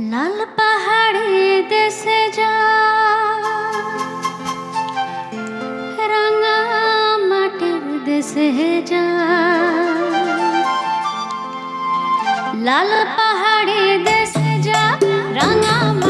লাল পাহাড়ি দেশে যা। রঙা মাটির দেশে যা। লাল পাহাড়ি দেশে যা রঙা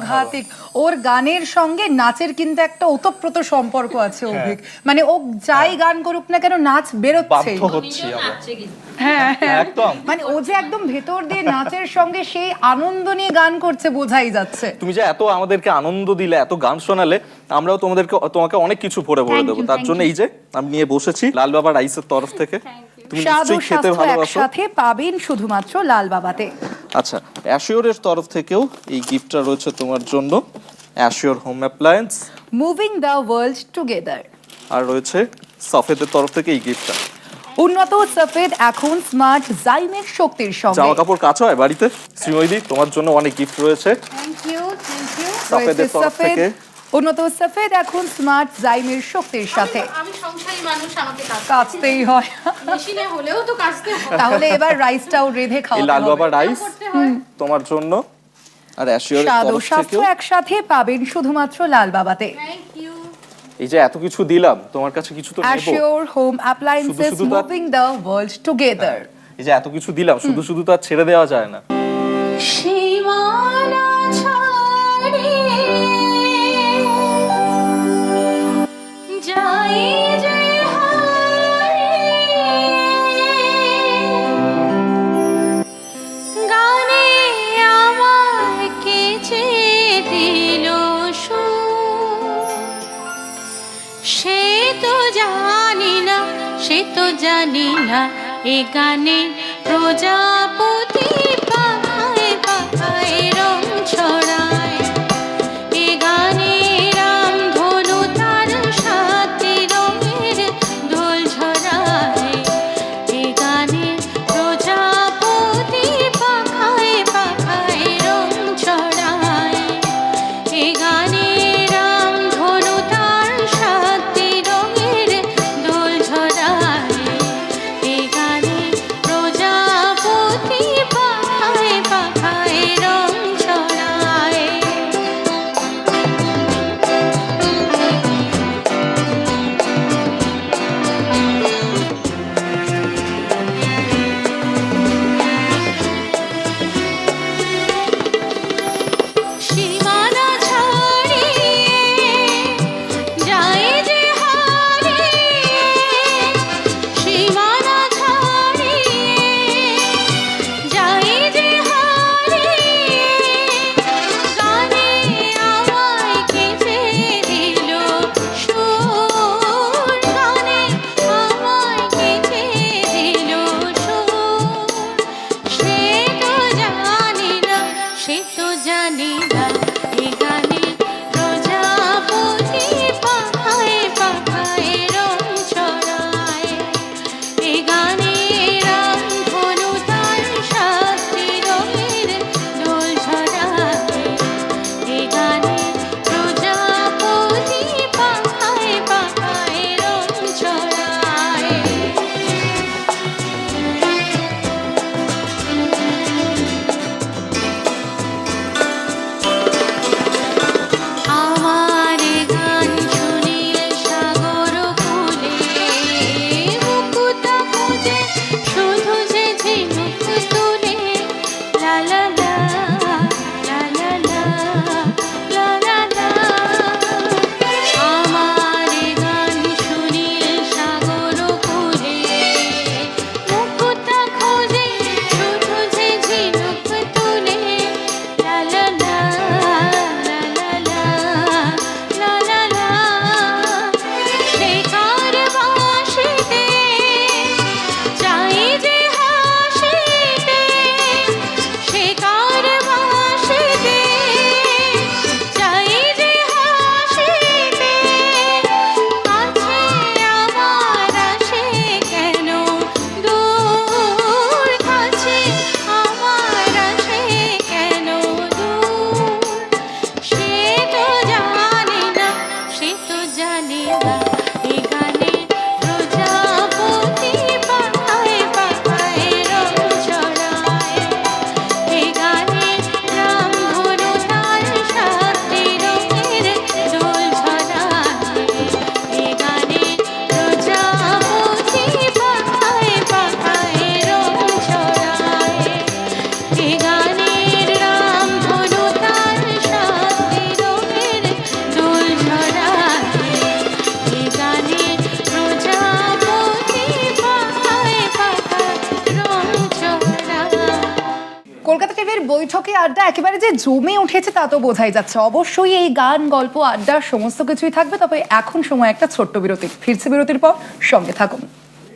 সাংঘাতিক ওর গানের সঙ্গে নাচের কিন্তু একটা ওতপ্রোত সম্পর্ক আছে অভিক। মানে ও যাই গান করুক না কেন নাচ বেরোচ্ছে বাধ্য হচ্ছি আমরা। হ্যাঁ হ্যাঁ। একদম। মানে ও যে একদম ভেতর দিয়ে নাচের সঙ্গে সেই আনন্দ নিয়ে গান করছে বোঝাই যাচ্ছে। তুমি যে এত আমাদেরকে আনন্দ দিলে এত গান শোনালে আমরাও তোমাদেরকে তোমাকে অনেক কিছু ভরে ভরে দেবো। তার জন্য এই যে আমি নিয়ে বসেছি লাল বাবা রাইসের তরফ থেকে। স্বাদ ও স্বাস্থ্য একসাথে পাবেন শুধুমাত্র লাল বাবাতে। আচ্ছা অ্যাশিওরের তরফ থেকেও এই গিফটটা রয়েছে তোমার জন্য। Assure home appliance. Moving the world together আর রয়েছে সফেদের তরফ থেকে এই গিফটটা। উন্নত সফেদ এখন স্মার্ট জাইমের শক্তির সঙ্গে। জামা কাপড় কাচা হয় বাড়িতে। শ্রীময়দি তোমার জন্য অনেক গিফট রয়েছে। থ্যাংক ইউ থ্যাংক ইউ সফেদের তরফ থেকে উন্নত সফেদ এখন স্মার্ট জাইমের শক্তির সাথে। আমি সংসারী মানুষ আমাকে কাচতেই হয়। মেশিনে হলেও তো কাজতে তাহলে এবার রাইসটাও রেধে লাল বাবা রাইস তোমার জন্য আর অ্যাশিওরের স্বাদ ও স্বাস্থ্য একসাথে পাবেন শুধুমাত্র লাল বাবাতে। থ্যাংক ইউ এই যে এত কিছু দিলাম তোমার কাছে কিছু তো নেব। Assure home appliances moving the world together এই যে এত কিছু দিলাম শুধু শুধু তো আর ছেড়ে দেওয়া যায় না। সীমানা তো জানি না এ গানে প্রজাপতি বৈঠকে আড্ডা একেবারে যে জমে উঠেছে তা তো বোঝাই যাচ্ছে। অবশ্যই এই গান, গল্প, আড্ডা সমস্ত কিছুই থাকবে, তবে এখন সময় একটা ছোট্ট বিরতি। ফিরছে বিরতির পর, সঙ্গে থাকুন।